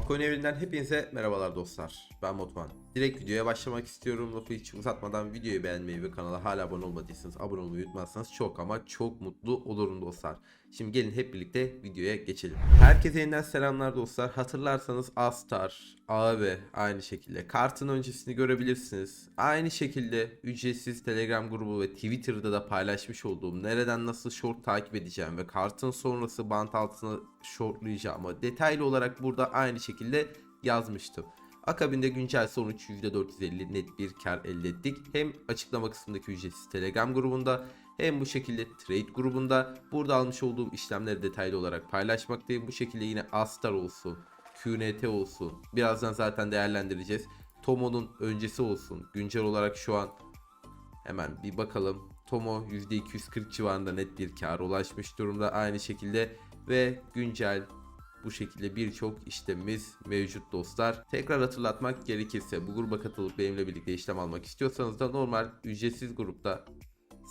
Altcoin evinden hepinize merhabalar dostlar. Ben Motman. Direkt videoya başlamak istiyorum. Lafı hiç uzatmadan videoyu beğenmeyi ve kanala hala abone olmadıysanız abone olmayı unutmazsanız çok ama çok mutlu olurum dostlar. Şimdi gelin hep birlikte videoya geçelim. Herkese yeniden selamlar dostlar. Hatırlarsanız Astar, AV aynı şekilde kartın öncesini görebilirsiniz. Aynı şekilde ücretsiz Telegram grubu ve Twitter'da da paylaşmış olduğum nereden nasıl short takip edeceğim ve kartın sonrası bant altına shortlayacağımı detaylı olarak burada aynı şekilde yazmıştım. Akabinde güncel sonuç %450 net bir kar elde ettik. Hem açıklama kısmındaki ücretsiz Telegram grubunda hem bu şekilde trade grubunda burada almış olduğum işlemleri detaylı olarak paylaşmaktayım. Bu şekilde yine Astar olsun, QNT olsun. Birazdan zaten değerlendireceğiz. Tomo'nun öncesi olsun. Güncel olarak şu an hemen bir bakalım. Tomo %240 civarında net bir kar ulaşmış durumda. Aynı şekilde ve güncel bu şekilde birçok işlemimiz mevcut dostlar. Tekrar hatırlatmak gerekirse bu gruba katılıp benimle birlikte işlem almak istiyorsanız da normal ücretsiz grupta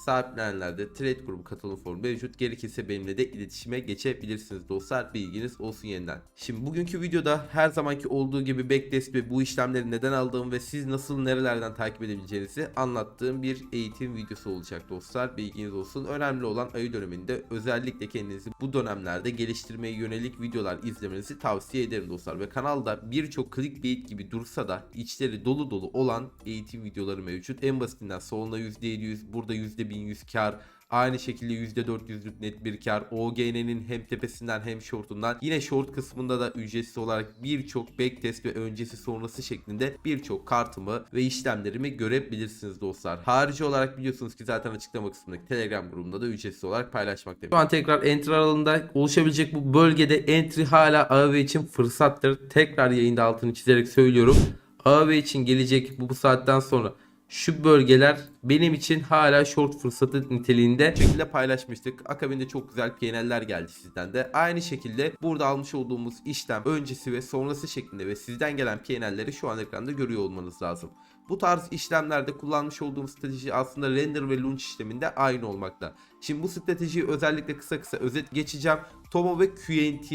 sahiplenenlerde trade grubu katılım formu mevcut. Gerekirse benimle de iletişime geçebilirsiniz dostlar. Bilginiz olsun yeniden. Şimdi bugünkü videoda her zamanki olduğu gibi backtest ve bu işlemleri neden aldığım ve siz nasıl nerelerden takip edebileceğinizi anlattığım bir eğitim videosu olacak dostlar. Bilginiz olsun. Önemli olan ayı döneminde özellikle kendinizi bu dönemlerde geliştirmeye yönelik videolar izlemenizi tavsiye ederim dostlar. Ve kanalda birçok clickbait gibi dursa da içleri dolu dolu olan eğitim videoları mevcut. En basitinden solunda %700, burada %1100 kar, Aynı şekilde %400'lük net bir kar. OGN'nin hem tepesinden hem shortundan. Yine short kısmında da ücretsiz olarak birçok backtest ve öncesi sonrası şeklinde birçok kartımı ve işlemlerimi görebilirsiniz dostlar. Harici olarak biliyorsunuz ki zaten açıklama kısmındaki Telegram grubunda da ücretsiz olarak paylaşmaktayım. Şu an tekrar entry aralığında oluşabilecek bu bölgede entry hala AV için fırsattır. Tekrar yayında altını çizerek söylüyorum. AV için gelecek bu, bu saatten sonra şu bölgeler benim için hala short fırsatı niteliğinde şekilde paylaşmıştık. Akabinde çok güzel PNL'ler geldi sizden de. Aynı şekilde burada almış olduğumuz işlem öncesi ve sonrası şeklinde ve sizden gelen PNL'leri şu an ekranda görüyor olmanız lazım. Bu tarz işlemlerde kullanmış olduğum strateji aslında render ve launch işleminde aynı olmakta. Şimdi bu stratejiyi özellikle kısa kısa özet geçeceğim. Tomo ve QNT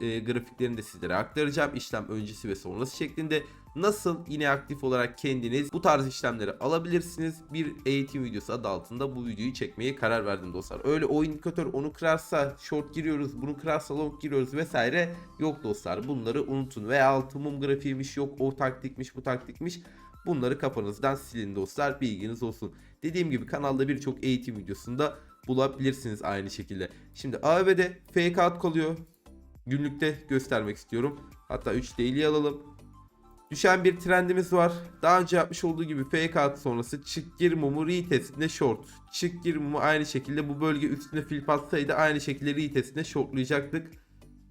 e, grafiklerini de sizlere aktaracağım. İşlem öncesi ve sonrası şeklinde nasıl yine aktif olarak kendiniz bu tarz işlemleri alabilirsiniz. Bir eğitim videosu adı altında bu videoyu çekmeye karar verdim dostlar. Öyle o indikatör onu kırarsa short giriyoruz, bunu kırarsa long giriyoruz vesaire yok dostlar. Bunları unutun. Veya altı mum grafiğiymiş yok o taktikmiş bu taktikmiş. Bunları kafanızdan silin dostlar. Bilginiz olsun. Dediğim gibi kanalda birçok eğitim videosunda bulabilirsiniz aynı şekilde. Şimdi AV'de fake out kalıyor. Günlükte göstermek istiyorum. Hatta 3 daily alalım. Düşen bir trendimiz var. Daha önce yapmış olduğu gibi fake out sonrası çık gir mumu retestinde short. Çık gir mumu aynı şekilde bu bölge üstüne flip atsaydı aynı şekilde retestinde shortlayacaktık.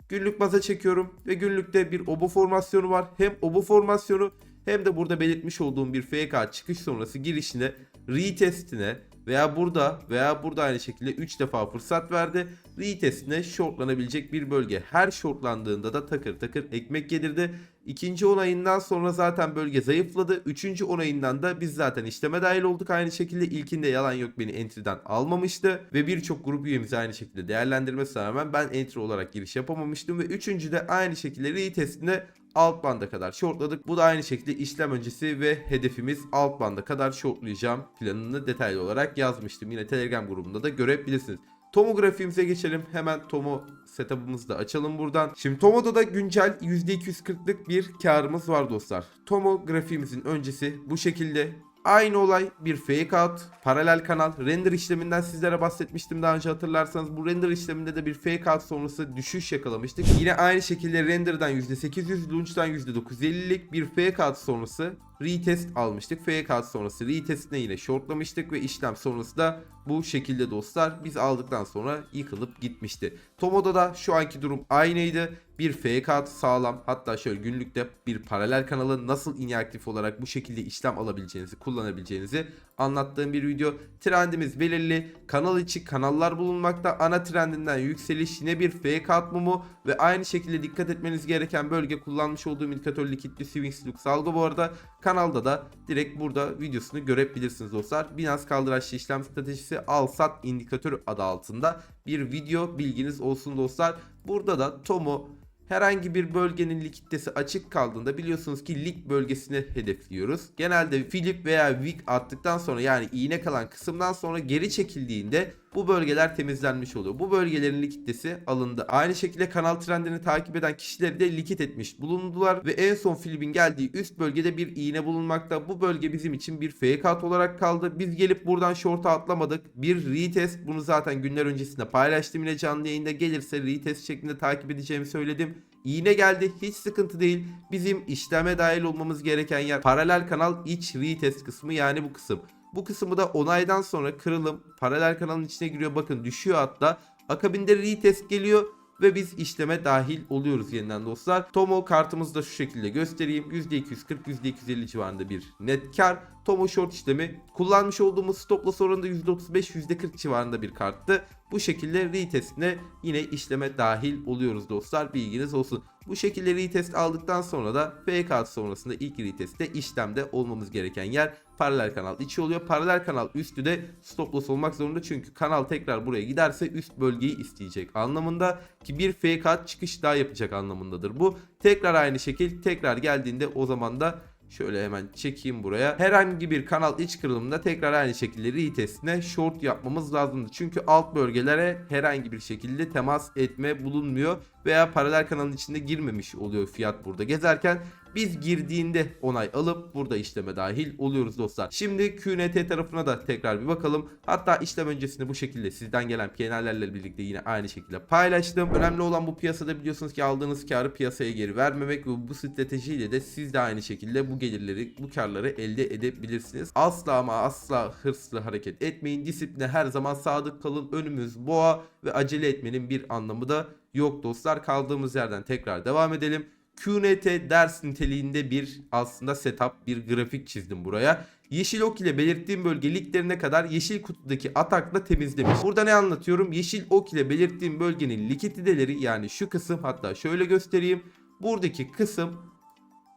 Günlük baza çekiyorum ve günlükte bir obo formasyonu var. Hem obo formasyonu hem de burada belirtmiş olduğum bir out çıkış sonrası girişine retestine veya burada veya burada aynı şekilde 3 defa fırsat verdi. Retestine shortlanabilecek bir bölge. Her shortlandığında da takır takır ekmek yedirdi. İkinci onayından sonra zaten bölge zayıfladı. Üçüncü onayından da biz zaten işleme dahil olduk. Aynı şekilde ilkinde yalan yok beni entry'den almamıştı. Ve birçok grup üyemizi aynı şekilde değerlendirmesine rağmen ben entry olarak giriş yapamamıştım. Ve üçüncü de aynı şekilde retestinde alt banda kadar shortladık. Bu da aynı şekilde işlem öncesi ve hedefimiz alt banda kadar shortlayacağım planını detaylı olarak yazmıştım. Yine Telegram grubunda da görebilirsiniz. Tomo grafiğimize geçelim. Hemen Tomo setup'ımızı da açalım buradan. Şimdi Tomo'da da güncel %240'lık bir karımız var dostlar. Tomo grafiğimizin öncesi bu şekilde. Aynı olay bir fake out, paralel kanal, render işleminden sizlere bahsetmiştim daha önce hatırlarsanız. Bu render işleminde de bir fake out sonrası düşüş yakalamıştık. Yine aynı şekilde render'dan %800, launch'tan %950'lik bir fake out sonrası retest almıştık. Out sonrası retestine yine shortlamıştık ve işlem sonrası da bu şekilde dostlar biz aldıktan sonra yıkılıp gitmişti. Tomo'da da şu anki durum aynıydı. Bir out sağlam hatta şöyle günlükte bir paralel kanalı nasıl inaktif olarak bu şekilde işlem alabileceğinizi kullanabileceğinizi anlattığım bir video. Trendimiz belirli. Kanal içi kanallar bulunmakta. Ana trendinden yükseliş yine bir fake out mumu ve aynı şekilde dikkat etmeniz gereken bölge kullanmış olduğum indikatör likitli swing lux algı bu arada. Kanalda da direkt burada videosunu görebilirsiniz dostlar. Binance kaldıraçlı işlem stratejisi al sat indikatörü adı altında bir video bilginiz olsun dostlar. Burada da Tomo herhangi bir bölgenin likiditesi açık kaldığında biliyorsunuz ki lig bölgesine hedefliyoruz. Genelde flip veya wick attıktan sonra yani iğne kalan kısımdan sonra geri çekildiğinde bu bölgeler temizlenmiş oluyor. Bu bölgelerin likiditesi alındı. Aynı şekilde kanal trendini takip eden kişileri de likit etmiş bulundular ve en son flipin geldiği üst bölgede bir iğne bulunmakta. Bu bölge bizim için bir fake out olarak kaldı. Biz gelip buradan short'a atlamadık. Bir retest bunu zaten günler öncesinde paylaştım yine canlı yayında gelirse retest şeklinde takip edeceğimi söyledim. İğne geldi hiç sıkıntı değil. Bizim işleme dahil olmamız gereken yer paralel kanal iç retest kısmı yani bu kısım. Bu kısmı da onaydan sonra kırılım paralel kanalın içine giriyor bakın düşüyor hatta. Akabinde retest geliyor ve biz işleme dahil oluyoruz yeniden dostlar. Tomo kartımızı da şu şekilde göstereyim. %240 %250 civarında bir net kar. Tomo short işlemi kullanmış olduğumuz stop loss oranında %35 %40 civarında bir karttı. Bu şekilde retestine yine işleme dahil oluyoruz dostlar. Bilginiz olsun. Bu şekilde retest aldıktan sonra da fake out sonrasında ilk retestte işlemde olmamız gereken yer paralel kanal içi oluyor. Paralel kanal üstü de stop loss olmak zorunda çünkü kanal tekrar buraya giderse üst bölgeyi isteyecek anlamında ki bir fake out çıkış daha yapacak anlamındadır bu. Tekrar aynı şekil tekrar geldiğinde o zaman da Şöyle hemen çekeyim buraya. Herhangi bir kanal iç kırılımında tekrar aynı şekilde retestine short yapmamız lazımdı. Çünkü alt bölgelere herhangi bir şekilde temas etme bulunmuyor veya paralel kanalın içinde girmemiş oluyor fiyat burada gezerken. Biz girdiğinde onay alıp burada işleme dahil oluyoruz dostlar. Şimdi QNT tarafına da tekrar bir bakalım. Hatta işlem öncesinde bu şekilde sizden gelen PNL'lerle birlikte yine aynı şekilde paylaştım. Önemli olan bu piyasada biliyorsunuz ki aldığınız karı piyasaya geri vermemek ve bu stratejiyle de siz de aynı şekilde bu gelirleri, bu karları elde edebilirsiniz. Asla ama asla hırslı hareket etmeyin. Disipline her zaman sadık kalın. Önümüz boğa ve acele etmenin bir anlamı da yok dostlar. Kaldığımız yerden tekrar devam edelim. QNT ders niteliğinde bir aslında setup bir grafik çizdim buraya. Yeşil ok ile belirttiğim bölge liglerine kadar yeşil kutudaki atakla temizlemiş. Burada ne anlatıyorum? Yeşil ok ile belirttiğim bölgenin likiditeleri yani şu kısım hatta şöyle göstereyim. Buradaki kısım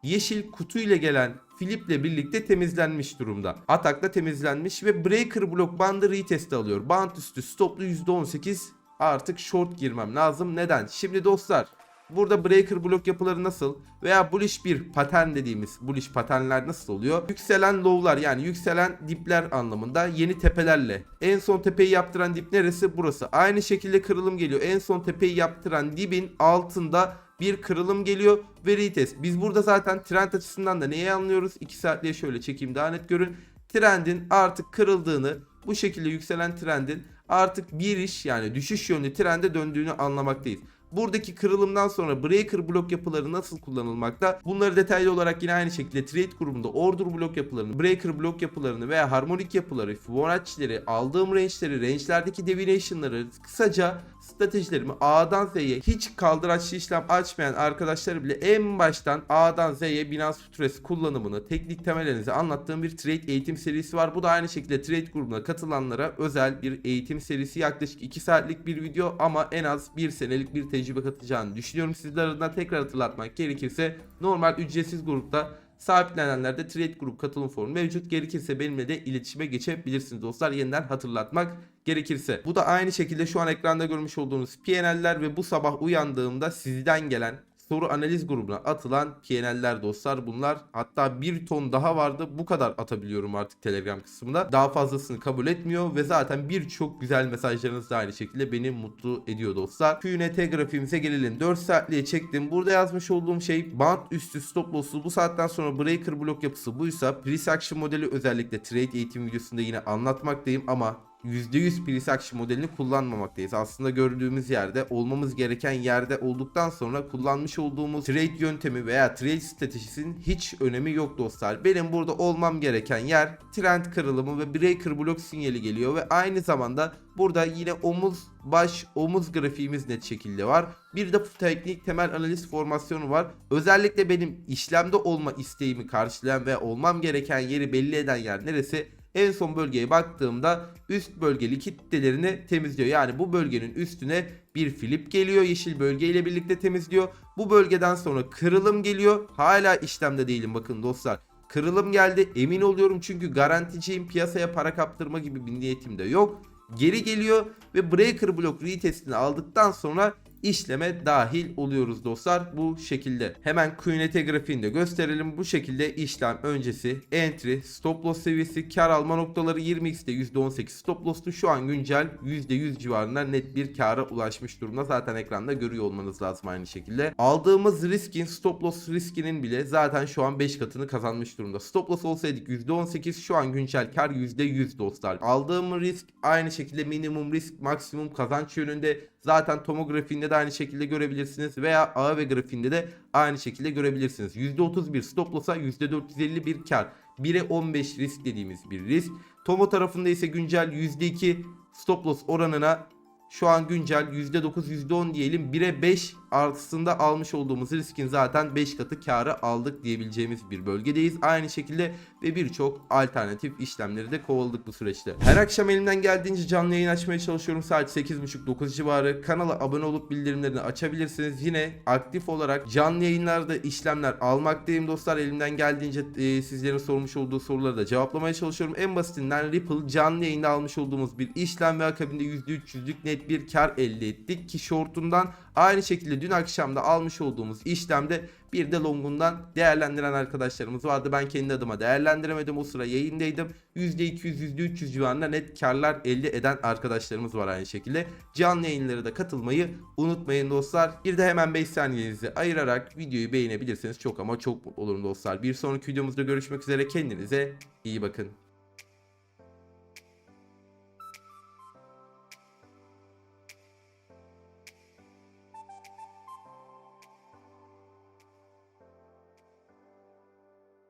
yeşil kutu ile gelen Filip'le birlikte temizlenmiş durumda. Atakla temizlenmiş ve breaker blok bandı retest alıyor. Band üstü stoplu %18 artık short girmem lazım. Neden? Şimdi dostlar Burada breaker blok yapıları nasıl veya bullish bir patern dediğimiz bullish paternler nasıl oluyor? Yükselen low'lar yani yükselen dipler anlamında yeni tepelerle. En son tepeyi yaptıran dip neresi? Burası. Aynı şekilde kırılım geliyor. En son tepeyi yaptıran dibin altında bir kırılım geliyor ve retest. Biz burada zaten trend açısından da neyi anlıyoruz? 2 saatliğe şöyle çekeyim daha net görün. Trendin artık kırıldığını bu şekilde yükselen trendin artık bir iş yani düşüş yönlü trende döndüğünü anlamaktayız. Buradaki kırılımdan sonra breaker blok yapıları nasıl kullanılmakta? Bunları detaylı olarak yine aynı şekilde trade grubunda order blok yapılarını, breaker blok yapılarını veya harmonik yapıları, Fibonacci'leri, aldığım range'leri, range'lerdeki deviation'ları kısaca stratejilerimi A'dan Z'ye hiç kaldıraçlı işlem açmayan arkadaşlar bile en baştan A'dan Z'ye Binance Futures kullanımını, teknik temellerinizi anlattığım bir trade eğitim serisi var. Bu da aynı şekilde trade grubuna katılanlara özel bir eğitim serisi. Yaklaşık 2 saatlik bir video ama en az 1 senelik bir tecrübe katacağını düşünüyorum. Sizler adına tekrar hatırlatmak gerekirse normal ücretsiz grupta sahiplenenlerde trade grup katılım formu mevcut. Gerekirse benimle de iletişime geçebilirsiniz dostlar. Yeniden hatırlatmak gerekirse. Bu da aynı şekilde şu an ekranda görmüş olduğunuz PNL'ler ve bu sabah uyandığımda sizden gelen soru analiz grubuna atılan PNL'ler dostlar bunlar. Hatta bir ton daha vardı. Bu kadar atabiliyorum artık Telegram kısmında. Daha fazlasını kabul etmiyor ve zaten birçok güzel mesajlarınız da aynı şekilde beni mutlu ediyor dostlar. QNT grafiğimize gelelim. 4 saatliğe çektim. Burada yazmış olduğum şey band üstü stop loss'u bu saatten sonra breaker blok yapısı buysa price action modeli özellikle trade eğitim videosunda yine anlatmaktayım ama %100 price action modelini kullanmamaktayız. Aslında gördüğümüz yerde olmamız gereken yerde olduktan sonra kullanmış olduğumuz trade yöntemi veya trade stratejisinin hiç önemi yok dostlar. Benim burada olmam gereken yer trend kırılımı ve breaker blok sinyali geliyor ve aynı zamanda burada yine omuz baş omuz grafiğimiz net şekilde var. Bir de teknik temel analiz formasyonu var. Özellikle benim işlemde olma isteğimi karşılayan ve olmam gereken yeri belli eden yer neresi? En son bölgeye baktığımda üst bölge likiditelerini temizliyor. Yani bu bölgenin üstüne bir flip geliyor yeşil bölge ile birlikte temizliyor. Bu bölgeden sonra kırılım geliyor. Hala işlemde değilim bakın dostlar. Kırılım geldi emin oluyorum çünkü garanticiyim piyasaya para kaptırma gibi bir niyetim de yok. Geri geliyor ve breaker block retestini aldıktan sonra işleme dahil oluyoruz dostlar bu şekilde. Hemen QNT grafiğini de gösterelim. Bu şekilde işlem öncesi entry, stop loss seviyesi, kar alma noktaları 20x'de %18 stop loss'tu. Şu an güncel %100 civarında net bir kara ulaşmış durumda. Zaten ekranda görüyor olmanız lazım aynı şekilde. Aldığımız riskin stop loss riskinin bile zaten şu an 5 katını kazanmış durumda. Stop loss olsaydık %18 şu an güncel kar %100 dostlar. Aldığım risk aynı şekilde minimum risk maksimum kazanç yönünde zaten tomografiğinde de aynı şekilde görebilirsiniz veya AV grafiğinde de aynı şekilde görebilirsiniz. %31 stop loss'a %450 bir kar. 1'e 15 risk dediğimiz bir risk. Tomo tarafında ise güncel %2 stop loss oranına şu an güncel %9 %10 diyelim 1'e 5 artısında almış olduğumuz riskin zaten 5 katı karı aldık diyebileceğimiz bir bölgedeyiz. Aynı şekilde ve birçok alternatif işlemleri de kovaladık bu süreçte. Her akşam elimden geldiğince canlı yayın açmaya çalışıyorum. Saat 8.30-9 civarı. Kanala abone olup bildirimlerini açabilirsiniz. Yine aktif olarak canlı yayınlarda işlemler almaktayım dostlar. Elimden geldiğince e, sizlerin sormuş olduğu soruları da cevaplamaya çalışıyorum. En basitinden Ripple canlı yayında almış olduğumuz bir işlem ve akabinde %300'lük net bir kar elde ettik ki shortundan aynı şekilde dün akşam da almış olduğumuz işlemde bir de longundan değerlendiren arkadaşlarımız vardı. Ben kendi adıma değerlendiremedim. O sıra yayındaydım. %200 %300 civarında net karlar elde eden arkadaşlarımız var aynı şekilde. Canlı yayınlara da katılmayı unutmayın dostlar. Bir de hemen 5 saniyenizi ayırarak videoyu beğenebilirseniz çok ama çok mutlu olurum dostlar. Bir sonraki videomuzda görüşmek üzere. Kendinize iyi bakın.